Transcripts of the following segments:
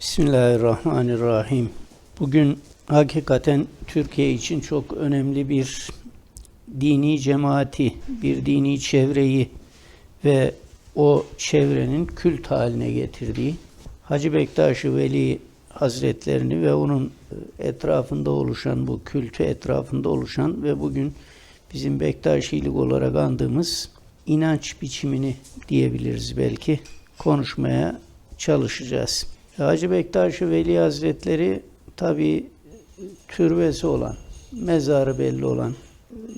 Bismillahirrahmanirrahim. Bugün hakikaten Türkiye için çok önemli bir dini cemaati, bir dini çevreyi ve o çevrenin kült haline getirdiği Hacı Bektaş-ı Veli Hazretlerini ve onun etrafında oluşan bu kültü etrafında oluşan ve bugün bizim Bektaşilik olarak andığımız inanç biçimini diyebiliriz belki konuşmaya çalışacağız. Hacı Bektaş-ı Veli Hazretleri tabi türbesi olan, mezarı belli olan,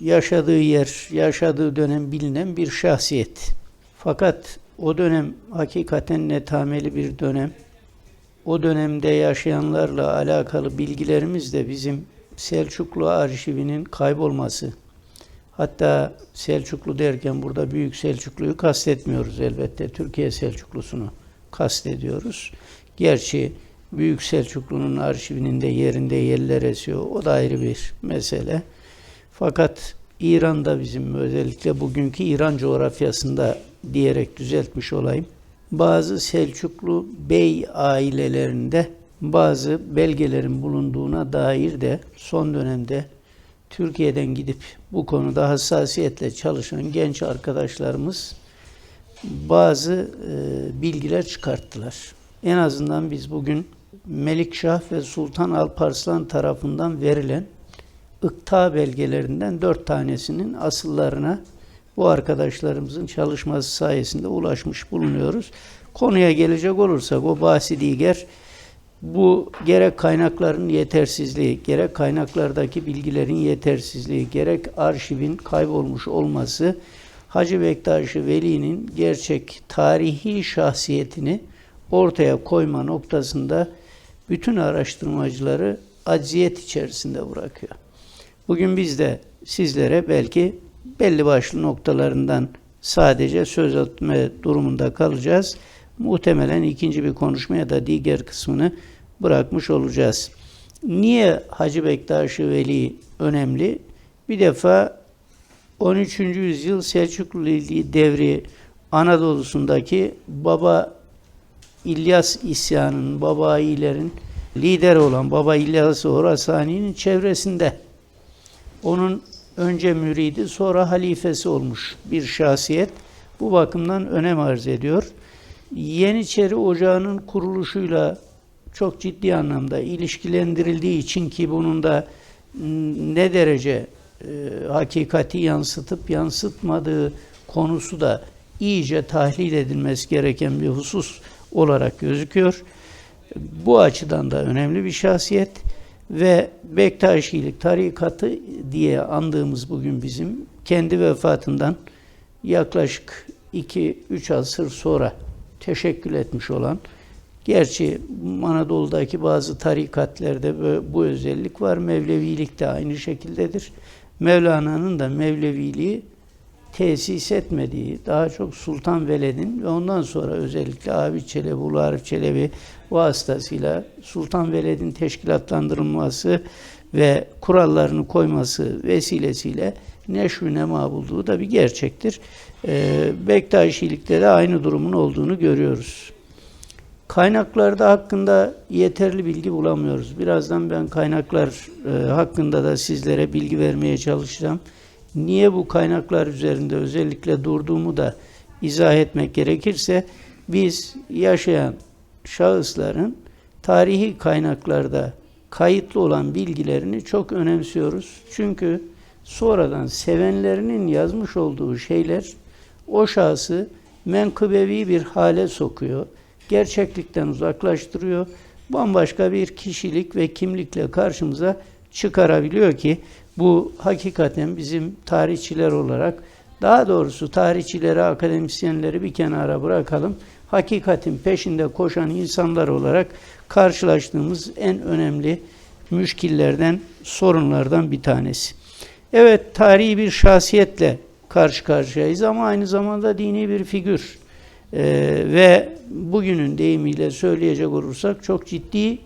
yaşadığı yer, yaşadığı dönem bilinen bir şahsiyet. Fakat o dönem hakikaten netameli bir dönem. O dönemde yaşayanlarla alakalı bilgilerimiz de bizim Selçuklu arşivinin kaybolması. Hatta Selçuklu derken burada Büyük Selçuklu'yu kastetmiyoruz elbette. Türkiye Selçuklusunu kastediyoruz. Gerçi Büyük Selçuklu'nun arşivinin de yerinde yerler esiyor. O da ayrı bir mesele. Fakat İran'da bizim özellikle bugünkü İran coğrafyasında diyerek düzeltmiş olayım. Bazı Selçuklu bey ailelerinde bazı belgelerin bulunduğuna dair de son dönemde Türkiye'den gidip bu konuda hassasiyetle çalışan genç arkadaşlarımız bazı e, bilgiler çıkarttılar. En azından biz bugün Melikşah ve Sultan Alparslan tarafından verilen ıkta belgelerinden dört tanesinin asıllarına bu arkadaşlarımızın çalışması sayesinde ulaşmış bulunuyoruz. Konuya gelecek olursak o bahsi diğer bu gerek kaynakların yetersizliği, gerek kaynaklardaki bilgilerin yetersizliği, gerek arşivin kaybolmuş olması Hacı Bektaş-ı Veli'nin gerçek tarihi şahsiyetini ortaya koyma noktasında bütün araştırmacıları acziyet içerisinde bırakıyor. Bugün biz de sizlere belki belli başlı noktalarından sadece söz etme durumunda kalacağız. Muhtemelen ikinci bir konuşmaya da diğer kısmını bırakmış olacağız. Niye Hacı Bektaş-ı Veli önemli? Bir defa 13. yüzyıl Selçuklu devri Anadolu'sundaki Baba İlyas isyanının, Baba İlerin lideri olan Baba İlyas Horasani'nin çevresinde onun önce müridi sonra halifesi olmuş bir şahsiyet. Bu bakımdan önem arz ediyor. Yeniçeri Ocağı'nın kuruluşuyla çok ciddi anlamda ilişkilendirildiği için ki bunun da ne derece e, hakikati yansıtıp yansıtmadığı konusu da iyice tahlil edilmesi gereken bir husus olarak gözüküyor. Bu açıdan da önemli bir şahsiyet ve Bektaşilik tarikatı diye andığımız bugün bizim kendi vefatından yaklaşık 2-3 asır sonra teşekkül etmiş olan Gerçi Anadolu'daki bazı tarikatlerde bu özellik var. Mevlevilik de aynı şekildedir. Mevlana'nın da Mevleviliği tesis etmediği, daha çok Sultan Veled'in ve ondan sonra özellikle Abi Çelebi, Ulu Arif Çelebi vasıtasıyla Sultan Veled'in teşkilatlandırılması ve kurallarını koyması vesilesiyle neşv nema bulduğu da bir gerçektir. Ee, Bektaşilikte de aynı durumun olduğunu görüyoruz. Kaynaklarda hakkında yeterli bilgi bulamıyoruz. Birazdan ben kaynaklar e, hakkında da sizlere bilgi vermeye çalışacağım. Niye bu kaynaklar üzerinde özellikle durduğumu da izah etmek gerekirse biz yaşayan şahısların tarihi kaynaklarda kayıtlı olan bilgilerini çok önemsiyoruz. Çünkü sonradan sevenlerinin yazmış olduğu şeyler o şahsı menkıbevi bir hale sokuyor gerçeklikten uzaklaştırıyor. Bambaşka bir kişilik ve kimlikle karşımıza çıkarabiliyor ki bu hakikaten bizim tarihçiler olarak daha doğrusu tarihçileri, akademisyenleri bir kenara bırakalım. Hakikatin peşinde koşan insanlar olarak karşılaştığımız en önemli müşkillerden, sorunlardan bir tanesi. Evet, tarihi bir şahsiyetle karşı karşıyayız ama aynı zamanda dini bir figür. Ee, ve bugünün deyimiyle söyleyecek olursak çok ciddi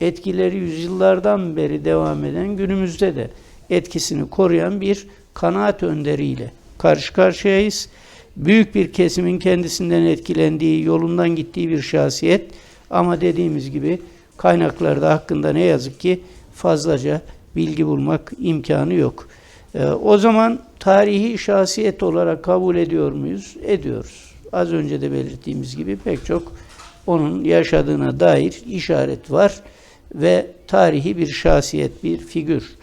etkileri yüzyıllardan beri devam eden günümüzde de etkisini koruyan bir kanaat önderiyle karşı karşıyayız. Büyük bir kesimin kendisinden etkilendiği, yolundan gittiği bir şahsiyet Ama dediğimiz gibi kaynaklarda hakkında ne yazık ki fazlaca bilgi bulmak imkanı yok. Ee, o zaman tarihi şahsiyet olarak kabul ediyor muyuz? Ediyoruz. Az önce de belirttiğimiz gibi pek çok onun yaşadığına dair işaret var ve tarihi bir şahsiyet, bir figür.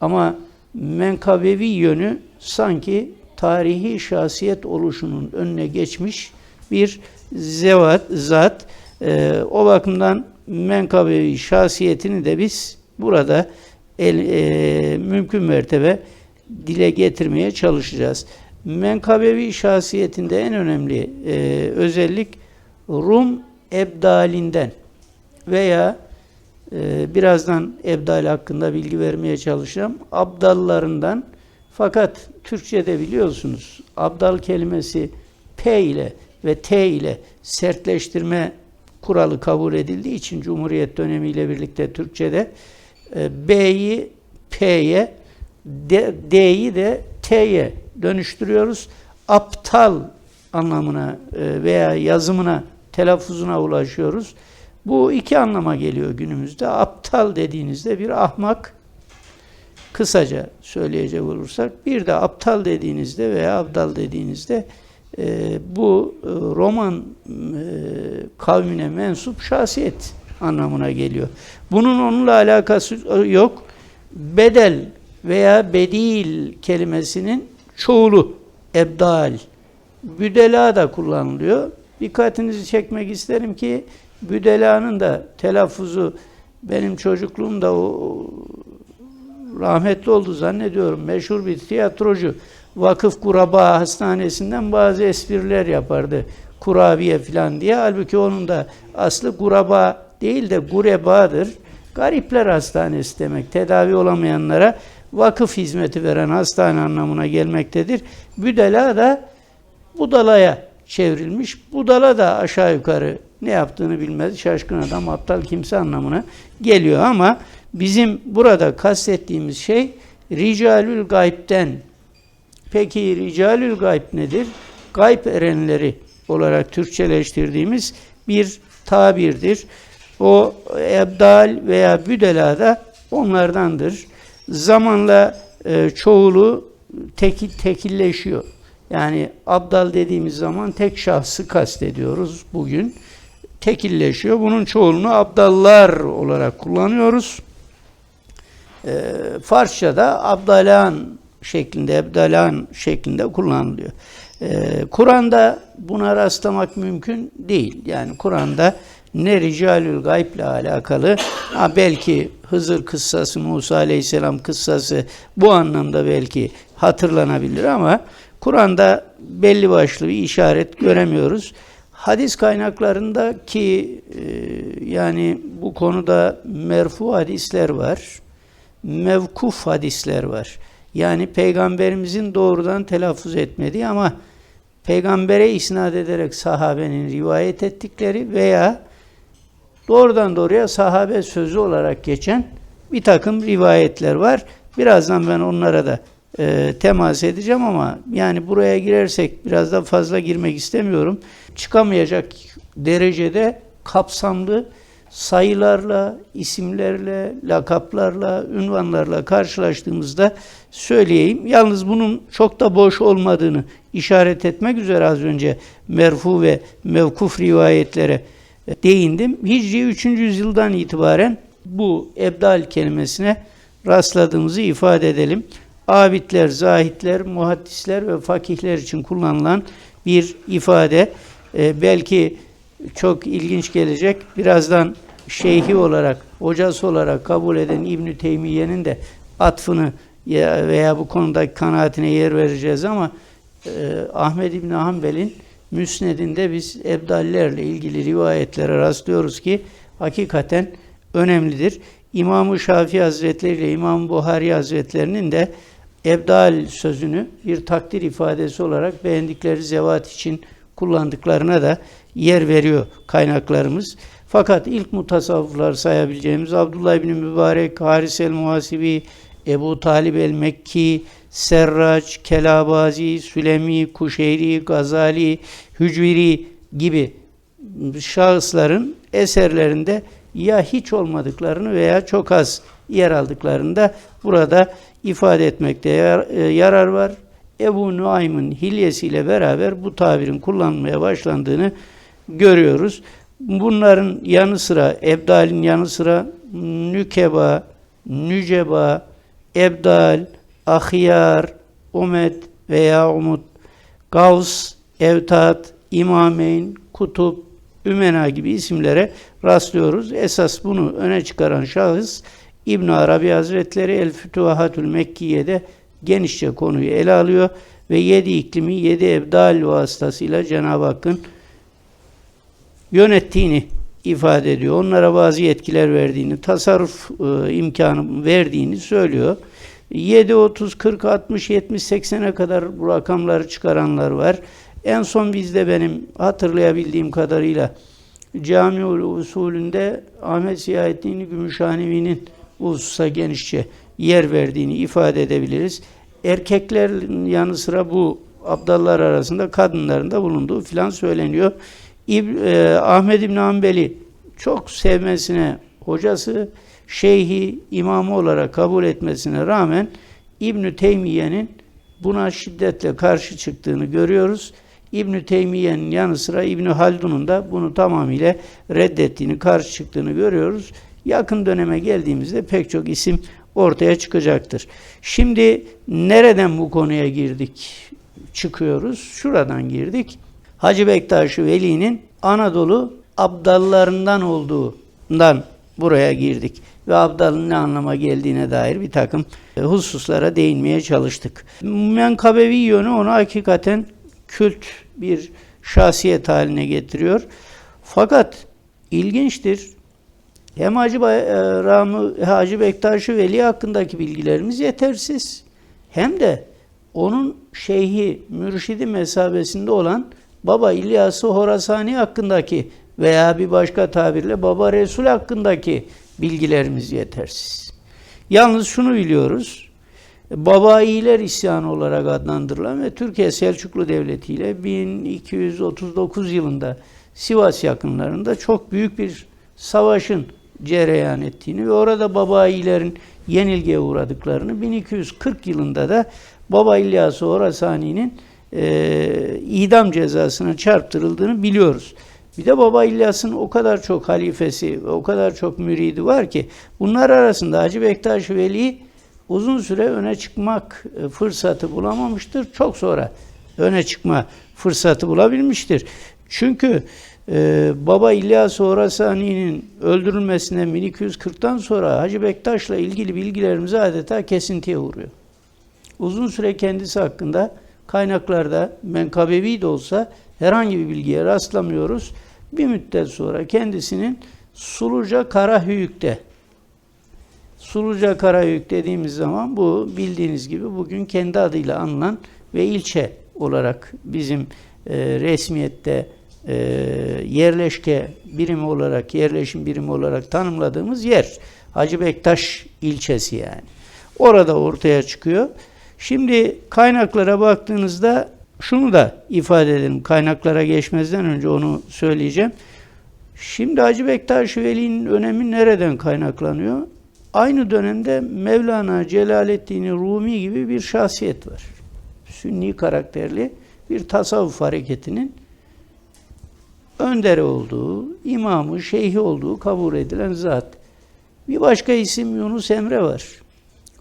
Ama menkabevi yönü sanki tarihi şahsiyet oluşunun önüne geçmiş bir zevat, zat. Ee, o bakımdan menkabevi şahsiyetini de biz burada el, e, mümkün mertebe dile getirmeye çalışacağız. Menkabevi şahsiyetinde en önemli e, özellik Rum ebdalinden veya e, birazdan ebdal hakkında bilgi vermeye çalışacağım. Abdallarından fakat Türkçe'de biliyorsunuz abdal kelimesi P ile ve T ile sertleştirme kuralı kabul edildiği için Cumhuriyet dönemiyle birlikte Türkçe'de e, B'yi P'ye D'yi de T'ye dönüştürüyoruz. Aptal anlamına e, veya yazımına, telaffuzuna ulaşıyoruz. Bu iki anlama geliyor günümüzde. Aptal dediğinizde bir ahmak, kısaca söyleyecek olursak, bir de aptal dediğinizde veya abdal dediğinizde e, bu e, Roman e, kavmine mensup şahsiyet anlamına geliyor. Bunun onunla alakası yok. Bedel veya bedil kelimesinin çoğulu ebdal. Büdela da kullanılıyor. Dikkatinizi çekmek isterim ki büdelanın da telaffuzu benim çocukluğumda o rahmetli oldu zannediyorum. Meşhur bir tiyatrocu Vakıf Kuraba Hastanesi'nden bazı espriler yapardı. Kurabiye falan diye. Halbuki onun da aslı kuraba değil de gurebadır. Garipler Hastanesi demek. Tedavi olamayanlara vakıf hizmeti veren hastane anlamına gelmektedir. Büdela da budalaya çevrilmiş. Budala da aşağı yukarı ne yaptığını bilmez. Şaşkın adam, aptal kimse anlamına geliyor ama bizim burada kastettiğimiz şey ricalül gaybden. Peki ricalül gayb nedir? Gayb erenleri olarak Türkçeleştirdiğimiz bir tabirdir. O ebdal veya büdela da onlardandır. Zamanla e, çoğulu tekil, tekilleşiyor. Yani abdal dediğimiz zaman tek şahsı kastediyoruz bugün. Tekilleşiyor. Bunun çoğulunu abdallar olarak kullanıyoruz. E, Farsça'da abdalan şeklinde, ebdalan şeklinde kullanılıyor. E, Kur'an'da buna rastlamak mümkün değil. Yani Kur'an'da ne ricalül gayb ile alakalı ha belki Hızır kıssası, Musa aleyhisselam kıssası bu anlamda belki hatırlanabilir ama Kur'an'da belli başlı bir işaret göremiyoruz. Hadis kaynaklarında ki e, yani bu konuda merfu hadisler var, mevkuf hadisler var. Yani peygamberimizin doğrudan telaffuz etmediği ama peygambere isnat ederek sahabenin rivayet ettikleri veya doğrudan doğruya sahabe sözü olarak geçen bir takım rivayetler var. Birazdan ben onlara da e, temas edeceğim ama yani buraya girersek biraz da fazla girmek istemiyorum. Çıkamayacak derecede kapsamlı sayılarla, isimlerle, lakaplarla, ünvanlarla karşılaştığımızda söyleyeyim. Yalnız bunun çok da boş olmadığını işaret etmek üzere az önce merfu ve mevkuf rivayetlere değindim. Hicri 3. yüzyıldan itibaren bu ebdal kelimesine rastladığımızı ifade edelim. Abidler, zahitler, muhaddisler ve fakihler için kullanılan bir ifade. Ee, belki çok ilginç gelecek. Birazdan şeyhi olarak, hocası olarak kabul eden İbn Teymiye'nin de atfını veya bu konudaki kanaatine yer vereceğiz ama e, Ahmed İbn Hanbel'in Müsned'inde biz ebdallerle ilgili rivayetlere rastlıyoruz ki hakikaten önemlidir. İmam-ı Şafii Hazretleri ile İmam Buhari Hazretlerinin de ebdal sözünü bir takdir ifadesi olarak beğendikleri zevat için kullandıklarına da yer veriyor kaynaklarımız. Fakat ilk mutasavvıflar sayabileceğimiz Abdullah İbni Mübarek, Haris el-Muhasibi, Ebu Talib el-Mekki, Serraç, Kelabazi, Sülemi, Kuşeyri, Gazali, Hücviri gibi şahısların eserlerinde ya hiç olmadıklarını veya çok az yer aldıklarını da burada ifade etmekte e, yarar var. Ebu Nuaym'ın hilyesiyle beraber bu tabirin kullanılmaya başlandığını görüyoruz. Bunların yanı sıra, ebdalin yanı sıra nükeba, nüceba, ebdal, ahyar, umet veya umut, gavs, evtat, imameyn, kutup, ümena gibi isimlere rastlıyoruz. Esas bunu öne çıkaran şahıs İbn Arabi Hazretleri El Fütuhatül Mekkiye'de genişçe konuyu ele alıyor ve yedi iklimi yedi ebdal vasıtasıyla Cenab-ı Hakk'ın yönettiğini ifade ediyor. Onlara bazı yetkiler verdiğini, tasarruf e, imkanı verdiğini söylüyor. 7, 30, 40, 60, 70, 80'e kadar bu rakamları çıkaranlar var. En son bizde benim hatırlayabildiğim kadarıyla Camiul usulünde Ahmet Ziyaettin Gümüşhanevi'nin bu hususa genişçe yer verdiğini ifade edebiliriz. Erkeklerin yanı sıra bu abdallar arasında kadınların da bulunduğu filan söyleniyor. İb, e, Ahmed İbn Hanbeli çok sevmesine hocası şeyhi imamı olarak kabul etmesine rağmen İbn Teymiye'nin buna şiddetle karşı çıktığını görüyoruz. İbn Teymiye'nin yanı sıra İbn Haldun'un da bunu tamamıyla reddettiğini, karşı çıktığını görüyoruz. Yakın döneme geldiğimizde pek çok isim ortaya çıkacaktır. Şimdi nereden bu konuya girdik? Çıkıyoruz. Şuradan girdik. Hacı Bektaş Veli'nin Anadolu abdallarından olduğundan buraya girdik. Ve abdalın ne anlama geldiğine dair bir takım e, hususlara değinmeye çalıştık. Menkabevi yönü onu hakikaten kült bir şahsiyet haline getiriyor. Fakat ilginçtir. Hem Hacı, Bay- e, Hacı Bektaş Veli hakkındaki bilgilerimiz yetersiz. Hem de onun şeyhi, mürşidi mesabesinde olan Baba İlyas-ı Horasani hakkındaki veya bir başka tabirle Baba Resul hakkındaki bilgilerimiz yetersiz. Yalnız şunu biliyoruz. Babailer isyanı olarak adlandırılan ve Türkiye Selçuklu Devleti ile 1239 yılında Sivas yakınlarında çok büyük bir savaşın cereyan ettiğini ve orada Babailerin yenilgiye uğradıklarını 1240 yılında da Baba İlyas-ı Horasani'nin e, idam cezasına çarptırıldığını biliyoruz. Bir de Baba İlyas'ın o kadar çok halifesi ve o kadar çok müridi var ki bunlar arasında Hacı Bektaş Veli uzun süre öne çıkmak e, fırsatı bulamamıştır. Çok sonra öne çıkma fırsatı bulabilmiştir. Çünkü e, Baba İlyas Horasani'nin öldürülmesine 1240'tan sonra Hacı Bektaş'la ilgili bilgilerimiz adeta kesintiye uğruyor. Uzun süre kendisi hakkında kaynaklarda menkabevi de olsa herhangi bir bilgiye rastlamıyoruz. Bir müddet sonra kendisinin Suluca Karahüyük'te Suluca Karahüyük dediğimiz zaman bu bildiğiniz gibi bugün kendi adıyla anılan ve ilçe olarak bizim e, resmiyette e, yerleşke birimi olarak, yerleşim birimi olarak tanımladığımız yer. Hacı Bektaş ilçesi yani. Orada ortaya çıkıyor. Şimdi kaynaklara baktığınızda şunu da ifade edelim. Kaynaklara geçmezden önce onu söyleyeceğim. Şimdi Hacı Bektaş Veli'nin önemi nereden kaynaklanıyor? Aynı dönemde Mevlana Celaleddin Rumi gibi bir şahsiyet var. Sünni karakterli bir tasavvuf hareketinin önderi olduğu, imamı, şeyhi olduğu kabul edilen zat. Bir başka isim Yunus Emre var.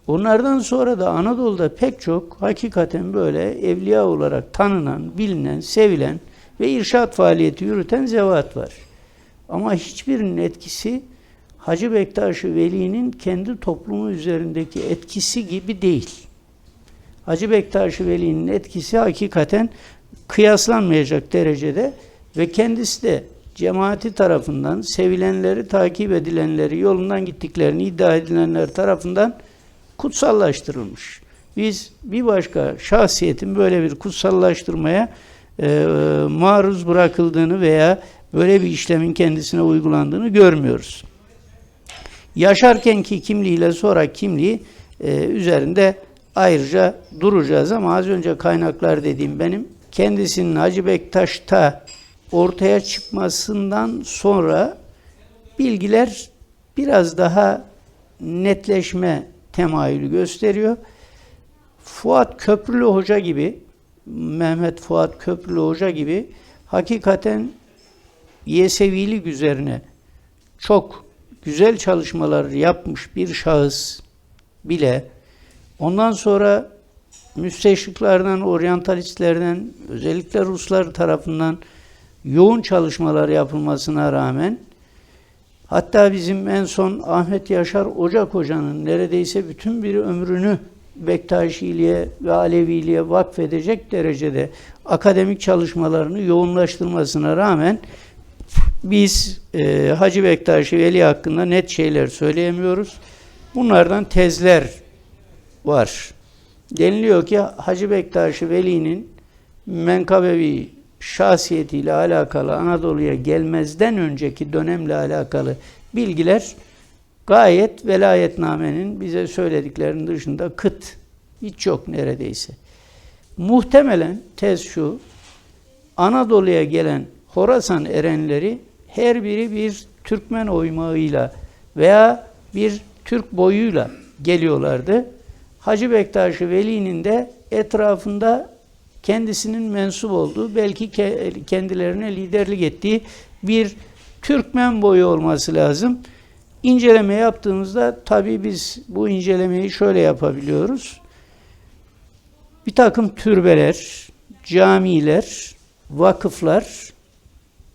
Onlardan sonra da Anadolu'da pek çok hakikaten böyle evliya olarak tanınan, bilinen, sevilen ve irşat faaliyeti yürüten zevat var. Ama hiçbirinin etkisi Hacı Bektaş Veli'nin kendi toplumu üzerindeki etkisi gibi değil. Hacı Bektaş Veli'nin etkisi hakikaten kıyaslanmayacak derecede ve kendisi de cemaati tarafından sevilenleri, takip edilenleri, yolundan gittiklerini iddia edilenler tarafından kutsallaştırılmış. Biz bir başka şahsiyetin böyle bir kutsallaştırmaya e, maruz bırakıldığını veya böyle bir işlemin kendisine uygulandığını görmüyoruz. Yaşarkenki kimliğiyle sonra kimliği e, üzerinde ayrıca duracağız ama az önce kaynaklar dediğim benim kendisinin Hacı Bektaş'ta ortaya çıkmasından sonra bilgiler biraz daha netleşme temayülü gösteriyor. Fuat Köprülü Hoca gibi, Mehmet Fuat Köprülü Hoca gibi hakikaten Yesevilik üzerine çok güzel çalışmalar yapmış bir şahıs bile ondan sonra müsteşriklerden, oryantalistlerden, özellikle Ruslar tarafından yoğun çalışmalar yapılmasına rağmen hatta bizim en son Ahmet Yaşar Ocak Hoca'nın neredeyse bütün bir ömrünü Bektaşiliğe ve Aleviliğe vakfedecek derecede akademik çalışmalarını yoğunlaştırmasına rağmen biz e, Hacı Bektaşi Veli hakkında net şeyler söyleyemiyoruz. Bunlardan tezler var. Deniliyor ki Hacı Bektaşi Veli'nin menkabevi şahsiyetiyle alakalı Anadolu'ya gelmezden önceki dönemle alakalı bilgiler gayet velayetnamenin bize söylediklerinin dışında kıt. Hiç yok neredeyse. Muhtemelen tez şu, Anadolu'ya gelen Horasan erenleri her biri bir Türkmen oymağıyla veya bir Türk boyuyla geliyorlardı. Hacı Bektaşi Veli'nin de etrafında kendisinin mensup olduğu, belki kendilerine liderlik ettiği bir Türkmen boyu olması lazım. İnceleme yaptığımızda tabii biz bu incelemeyi şöyle yapabiliyoruz. Bir takım türbeler, camiler, vakıflar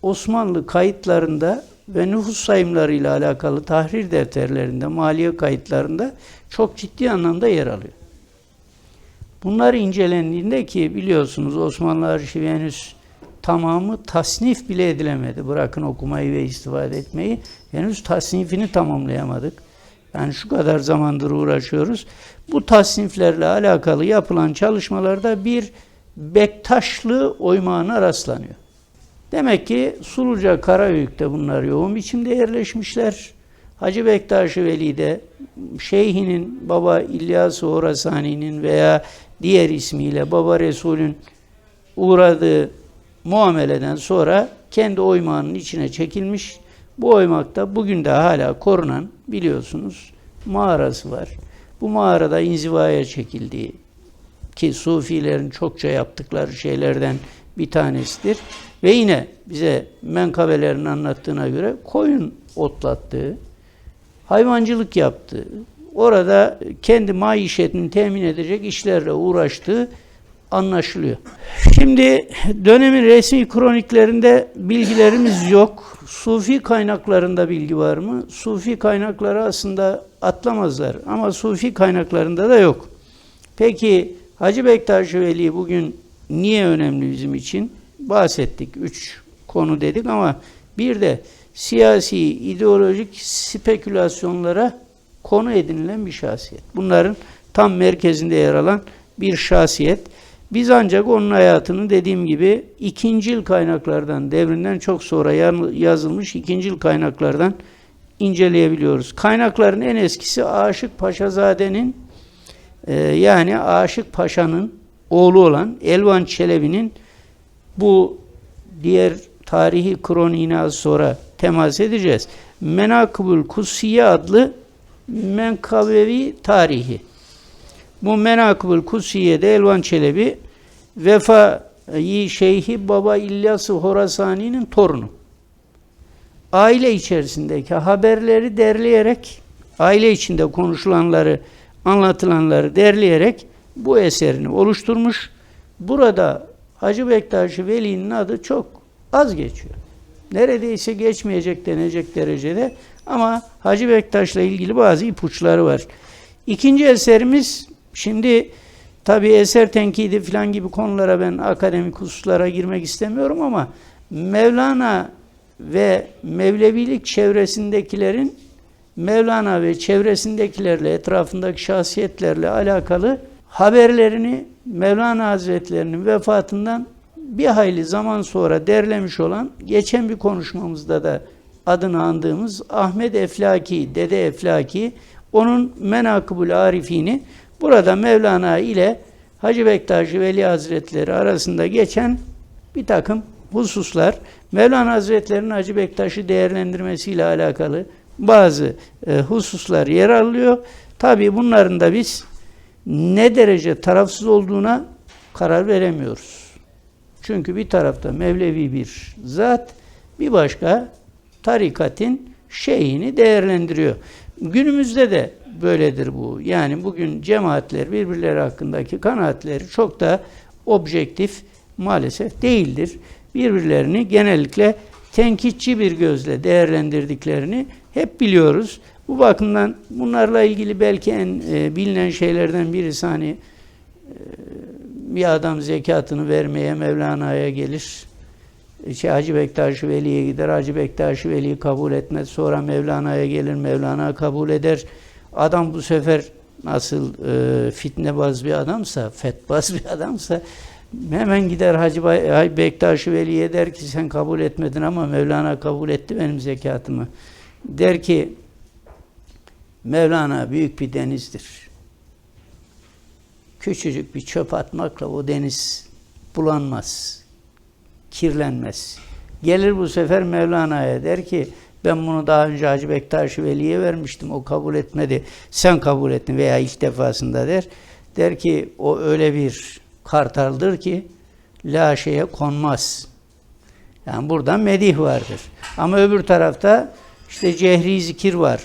Osmanlı kayıtlarında ve nüfus sayımlarıyla alakalı tahrir defterlerinde, maliye kayıtlarında çok ciddi anlamda yer alıyor. Bunlar incelendiğinde ki biliyorsunuz Osmanlı arşivi henüz tamamı tasnif bile edilemedi. Bırakın okumayı ve istifade etmeyi. Henüz tasnifini tamamlayamadık. Yani şu kadar zamandır uğraşıyoruz. Bu tasniflerle alakalı yapılan çalışmalarda bir Bektaşlı oymağına rastlanıyor. Demek ki Suluca Karahöyük'te bunlar yoğun biçimde yerleşmişler. Hacı Bektaş-ı Veli'de Şeyhinin Baba İlyas-ı Horasani'nin veya diğer ismiyle Baba Resul'ün uğradığı muameleden sonra kendi oymağının içine çekilmiş. Bu oymakta bugün de hala korunan biliyorsunuz mağarası var. Bu mağarada inzivaya çekildiği ki Sufilerin çokça yaptıkları şeylerden bir tanesidir. Ve yine bize menkabelerin anlattığına göre koyun otlattığı, hayvancılık yaptığı, orada kendi maişetini temin edecek işlerle uğraştığı anlaşılıyor. Şimdi dönemin resmi kroniklerinde bilgilerimiz yok. Sufi kaynaklarında bilgi var mı? Sufi kaynakları aslında atlamazlar ama Sufi kaynaklarında da yok. Peki Hacı Bektaş Veli bugün niye önemli bizim için? Bahsettik. Üç konu dedik ama bir de siyasi, ideolojik spekülasyonlara konu edinilen bir şahsiyet. Bunların tam merkezinde yer alan bir şahsiyet. Biz ancak onun hayatını dediğim gibi ikincil kaynaklardan, devrinden çok sonra yazılmış ikincil kaynaklardan inceleyebiliyoruz. Kaynakların en eskisi Aşık Paşazade'nin e, yani Aşık Paşa'nın oğlu olan Elvan Çelebi'nin bu diğer tarihi kroniğine az sonra temas edeceğiz. Menakıbül Kusiye adlı menkabevi tarihi. Bu Menakıbül Kusiye'de Elvan Çelebi Vefai Şeyhi Baba İlyas-ı Horasani'nin torunu. Aile içerisindeki haberleri derleyerek, aile içinde konuşulanları, anlatılanları derleyerek bu eserini oluşturmuş. Burada Hacı Bektaşi Veli'nin adı çok az geçiyor. Neredeyse geçmeyecek denecek derecede ama Hacı Bektaş'la ilgili bazı ipuçları var. İkinci eserimiz şimdi tabi eser tenkidi falan gibi konulara ben akademik hususlara girmek istemiyorum ama Mevlana ve Mevlevilik çevresindekilerin Mevlana ve çevresindekilerle, etrafındaki şahsiyetlerle alakalı haberlerini Mevlana Hazretlerinin vefatından bir hayli zaman sonra derlemiş olan, geçen bir konuşmamızda da adını andığımız Ahmet Eflaki, Dede Eflaki, onun Menakıbul Arifini burada Mevlana ile Hacı Bektaşi Veli Hazretleri arasında geçen bir takım hususlar Mevlana Hazretleri'nin Hacı Bektaş'ı değerlendirmesiyle alakalı bazı e, hususlar yer alıyor. Tabii bunların da biz ne derece tarafsız olduğuna karar veremiyoruz. Çünkü bir tarafta Mevlevi bir zat, bir başka tarikatin şeyini değerlendiriyor. Günümüzde de böyledir bu. Yani bugün cemaatler birbirleri hakkındaki kanaatleri çok da objektif maalesef değildir. Birbirlerini genellikle tenkitçi bir gözle değerlendirdiklerini hep biliyoruz. Bu bakımdan bunlarla ilgili belki en e, bilinen şeylerden birisi hani e, bir adam zekatını vermeye Mevlana'ya gelir. Şey, Hacı Bektaş Veli'ye gider. Hacı Bektaş Veli kabul etmez. Sonra Mevlana'ya gelir. Mevlana kabul eder. Adam bu sefer nasıl e, fitnebaz bir adamsa, fetbaz bir adamsa hemen gider Hacı Bay- Bektaş Veli'ye der ki sen kabul etmedin ama Mevlana kabul etti benim zekatımı. Der ki Mevlana büyük bir denizdir. Küçücük bir çöp atmakla o deniz bulanmaz, kirlenmez. Gelir bu sefer Mevlana'ya der ki ben bunu daha önce Hacı Bektaş Veli'ye vermiştim. O kabul etmedi. Sen kabul ettin veya ilk defasında der. Der ki o öyle bir kartaldır ki la şeye konmaz. Yani buradan medih vardır. Ama öbür tarafta işte cehri zikir var.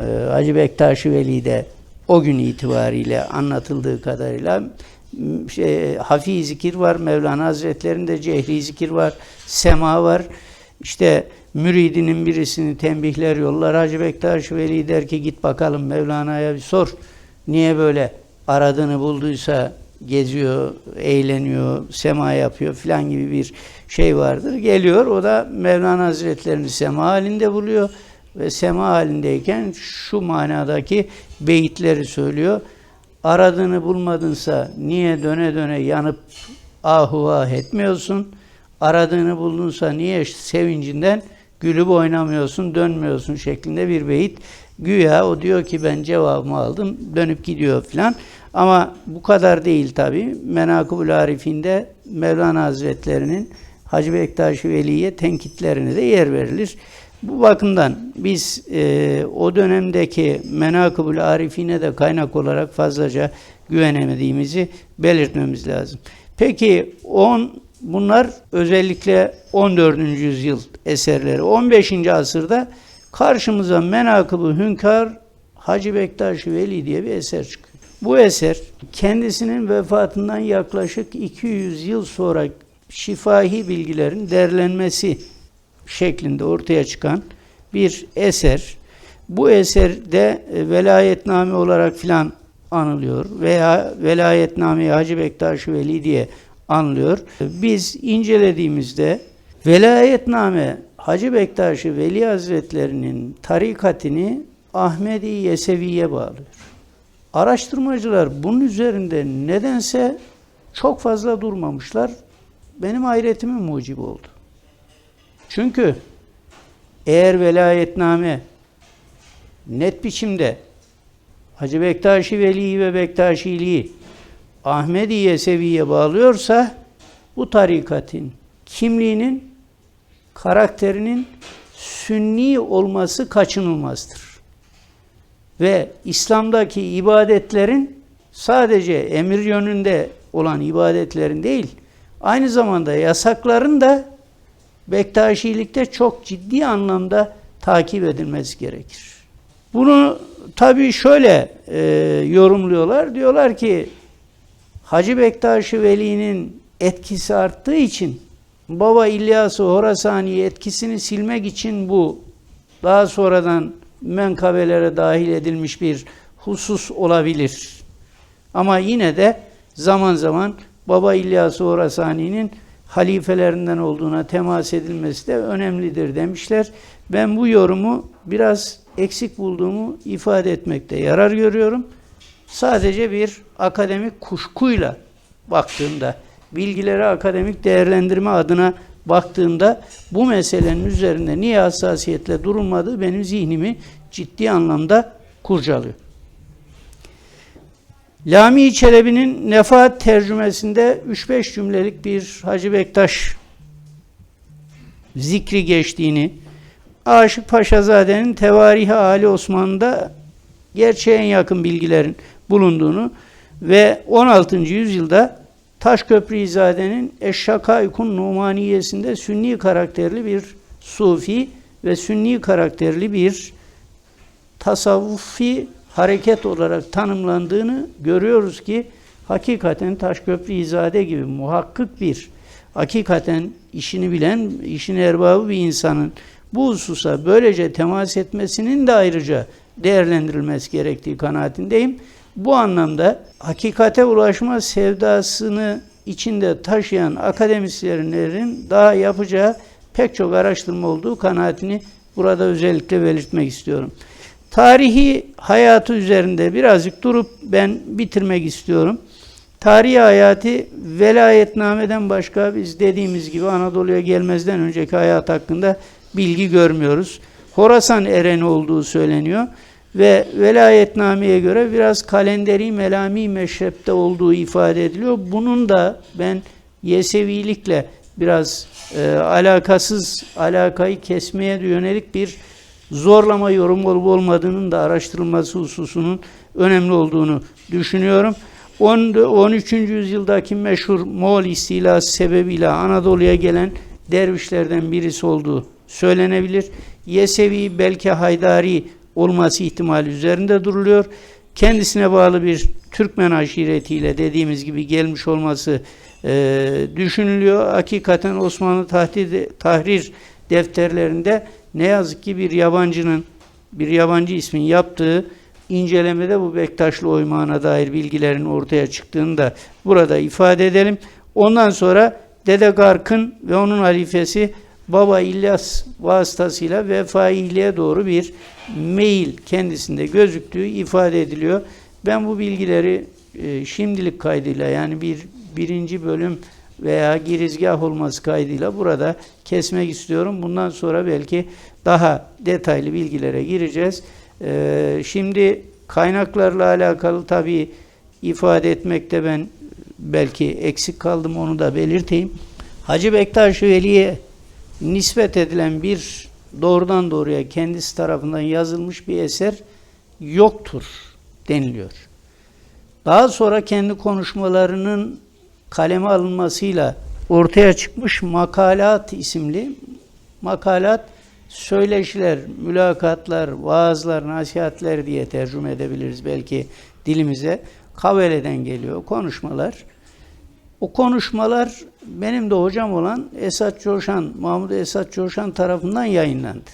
Ee, Hacı Bektaş Veli'de o gün itibariyle anlatıldığı kadarıyla şey, hafi zikir var. Mevlana Hazretleri'nde cehri zikir var. Sema var. İşte müridinin birisini tembihler yollar. Hacı Bektaş Veli der ki git bakalım Mevlana'ya bir sor. Niye böyle aradığını bulduysa geziyor, eğleniyor, sema yapıyor filan gibi bir şey vardır. Geliyor o da Mevlana Hazretlerini sema halinde buluyor ve sema halindeyken şu manadaki beyitleri söylüyor. Aradığını bulmadınsa niye döne döne yanıp ahu ah etmiyorsun? Aradığını buldunsa niye sevincinden gülüp oynamıyorsun, dönmüyorsun şeklinde bir beyit. Güya o diyor ki ben cevabımı aldım, dönüp gidiyor filan. Ama bu kadar değil tabi. Menakıb-ül Arif'inde Mevlana Hazretlerinin Hacı Bektaş Veli'ye tenkitlerine de yer verilir. Bu bakımdan biz e, o dönemdeki Menakıb-ül Arif'ine de kaynak olarak fazlaca güvenemediğimizi belirtmemiz lazım. Peki on bunlar özellikle 14. yüzyıl eserleri. 15. asırda karşımıza Menakıb-ı Hünkar Hacı Bektaş Veli diye bir eser çıkıyor. Bu eser kendisinin vefatından yaklaşık 200 yıl sonra şifahi bilgilerin derlenmesi şeklinde ortaya çıkan bir eser. Bu eserde e, velayetname olarak filan anılıyor veya velayetname Hacı Bektaş Veli diye anılıyor. Biz incelediğimizde velayetname Hacı Bektaş Veli Hazretlerinin tarikatini Ahmedi Yesevi'ye bağlıyor. Araştırmacılar bunun üzerinde nedense çok fazla durmamışlar. Benim hayretime mucib oldu. Çünkü eğer velayetname net biçimde Hacı Bektaşi Veli ve Bektaşiliği Ahmedi Yesevi'ye bağlıyorsa bu tarikatın kimliğinin karakterinin sünni olması kaçınılmazdır. Ve İslam'daki ibadetlerin sadece emir yönünde olan ibadetlerin değil, aynı zamanda yasakların da Bektaşilikte çok ciddi anlamda takip edilmesi gerekir. Bunu tabii şöyle e, yorumluyorlar. Diyorlar ki Hacı Bektaş Veli'nin etkisi arttığı için Baba İlyas-ı Horasani etkisini silmek için bu daha sonradan menkabelere dahil edilmiş bir husus olabilir. Ama yine de zaman zaman Baba İlyas-ı Horasani'nin halifelerinden olduğuna temas edilmesi de önemlidir demişler. Ben bu yorumu biraz eksik bulduğumu ifade etmekte yarar görüyorum. Sadece bir akademik kuşkuyla baktığımda, bilgileri akademik değerlendirme adına baktığımda bu meselenin üzerinde niye hassasiyetle durulmadığı benim zihnimi ciddi anlamda kurcalıyor. Lami Çelebi'nin Nefaat tercümesinde 3-5 cümlelik bir Hacı Bektaş zikri geçtiğini, Aşık Paşazade'nin Tevarihi Ali Osman'da gerçeğe en yakın bilgilerin bulunduğunu ve 16. yüzyılda Taşköprü İzade'nin Eşşakaykun Numaniyesinde Sünni karakterli bir Sufi ve Sünni karakterli bir tasavvufi hareket olarak tanımlandığını görüyoruz ki hakikaten Taşköprü İzade gibi muhakkik bir hakikaten işini bilen, işin erbabı bir insanın bu hususa böylece temas etmesinin de ayrıca değerlendirilmesi gerektiği kanaatindeyim. Bu anlamda hakikate ulaşma sevdasını içinde taşıyan akademisyenlerin daha yapacağı pek çok araştırma olduğu kanaatini burada özellikle belirtmek istiyorum. Tarihi hayatı üzerinde birazcık durup ben bitirmek istiyorum. Tarihi hayatı velayetnameden başka biz dediğimiz gibi Anadolu'ya gelmezden önceki hayat hakkında bilgi görmüyoruz. Horasan ereni olduğu söyleniyor ve velayetnameye göre biraz kalenderi melami meşrepte olduğu ifade ediliyor. Bunun da ben Yesevilikle biraz e, alakasız alakayı kesmeye yönelik bir zorlama yorum olup olmadığının da araştırılması hususunun önemli olduğunu düşünüyorum. 13. yüzyıldaki meşhur Moğol istilası sebebiyle Anadolu'ya gelen dervişlerden birisi olduğu söylenebilir. Yesevi belki Haydari olması ihtimali üzerinde duruluyor. Kendisine bağlı bir Türkmen aşiretiyle dediğimiz gibi gelmiş olması e, düşünülüyor. Hakikaten Osmanlı tahrir, tahrir defterlerinde ne yazık ki bir yabancının bir yabancı ismin yaptığı incelemede bu Bektaşlı oymağına dair bilgilerin ortaya çıktığını da burada ifade edelim. Ondan sonra Dede Gark'ın ve onun halifesi Baba İlyas vasıtasıyla vefailiğe doğru bir meyil kendisinde gözüktüğü ifade ediliyor. Ben bu bilgileri e, şimdilik kaydıyla yani bir birinci bölüm veya girizgah olması kaydıyla burada kesmek istiyorum. Bundan sonra belki daha detaylı bilgilere gireceğiz. Ee, şimdi kaynaklarla alakalı tabii ifade etmekte ben belki eksik kaldım onu da belirteyim. Hacı Bektaş Veli'ye nispet edilen bir doğrudan doğruya kendisi tarafından yazılmış bir eser yoktur deniliyor. Daha sonra kendi konuşmalarının kaleme alınmasıyla ortaya çıkmış Makalat isimli makalat söyleşiler, mülakatlar, vaazlar, nasihatler diye tercüme edebiliriz belki dilimize. Kavele'den geliyor konuşmalar. O konuşmalar benim de hocam olan Esat Coşan, Mahmud Esat Coşan tarafından yayınlandı.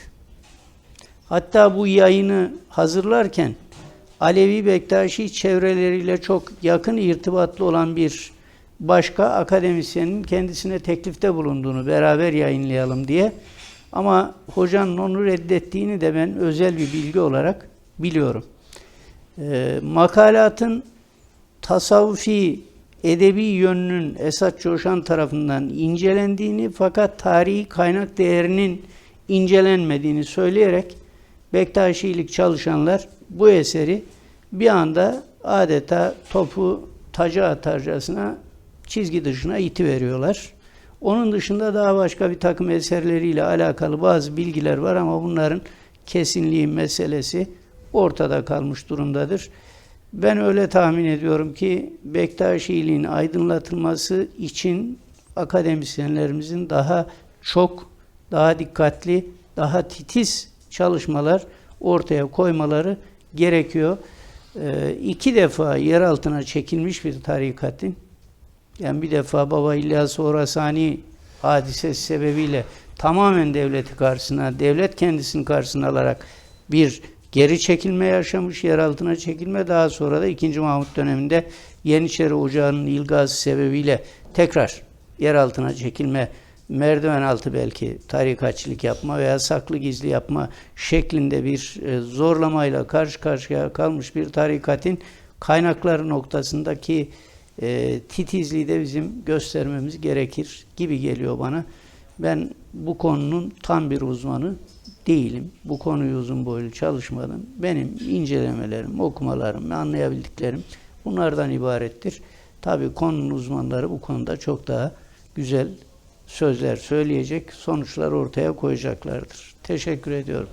Hatta bu yayını hazırlarken Alevi Bektaşi çevreleriyle çok yakın irtibatlı olan bir başka akademisyenin kendisine teklifte bulunduğunu beraber yayınlayalım diye. Ama hocanın onu reddettiğini de ben özel bir bilgi olarak biliyorum. E, makalatın tasavvufi edebi yönünün Esat Coşan tarafından incelendiğini fakat tarihi kaynak değerinin incelenmediğini söyleyerek Bektaşilik çalışanlar bu eseri bir anda adeta topu taca atarcasına çizgi dışına iti veriyorlar. Onun dışında daha başka bir takım eserleriyle alakalı bazı bilgiler var ama bunların kesinliği meselesi ortada kalmış durumdadır. Ben öyle tahmin ediyorum ki Bektaşiliğin aydınlatılması için akademisyenlerimizin daha çok, daha dikkatli, daha titiz çalışmalar ortaya koymaları gerekiyor. Ee, iki defa yer altına çekilmiş bir tarikatın, yani bir defa Baba İlyas Orasani hadisesi sebebiyle tamamen devleti karşısına, devlet kendisini karşısına alarak bir geri çekilme yaşamış, yer altına çekilme. Daha sonra da 2. Mahmut döneminde Yeniçeri Ocağı'nın ilgası sebebiyle tekrar yer altına çekilme, merdiven altı belki tarikatçılık yapma veya saklı gizli yapma şeklinde bir e, zorlamayla karşı karşıya kalmış bir tarikatın kaynakları noktasındaki e, titizliği de bizim göstermemiz gerekir gibi geliyor bana. Ben bu konunun tam bir uzmanı değilim. Bu konuyu uzun boylu çalışmadım. Benim incelemelerim, okumalarım, anlayabildiklerim bunlardan ibarettir. Tabi konunun uzmanları bu konuda çok daha güzel sözler söyleyecek, sonuçlar ortaya koyacaklardır. Teşekkür ediyorum.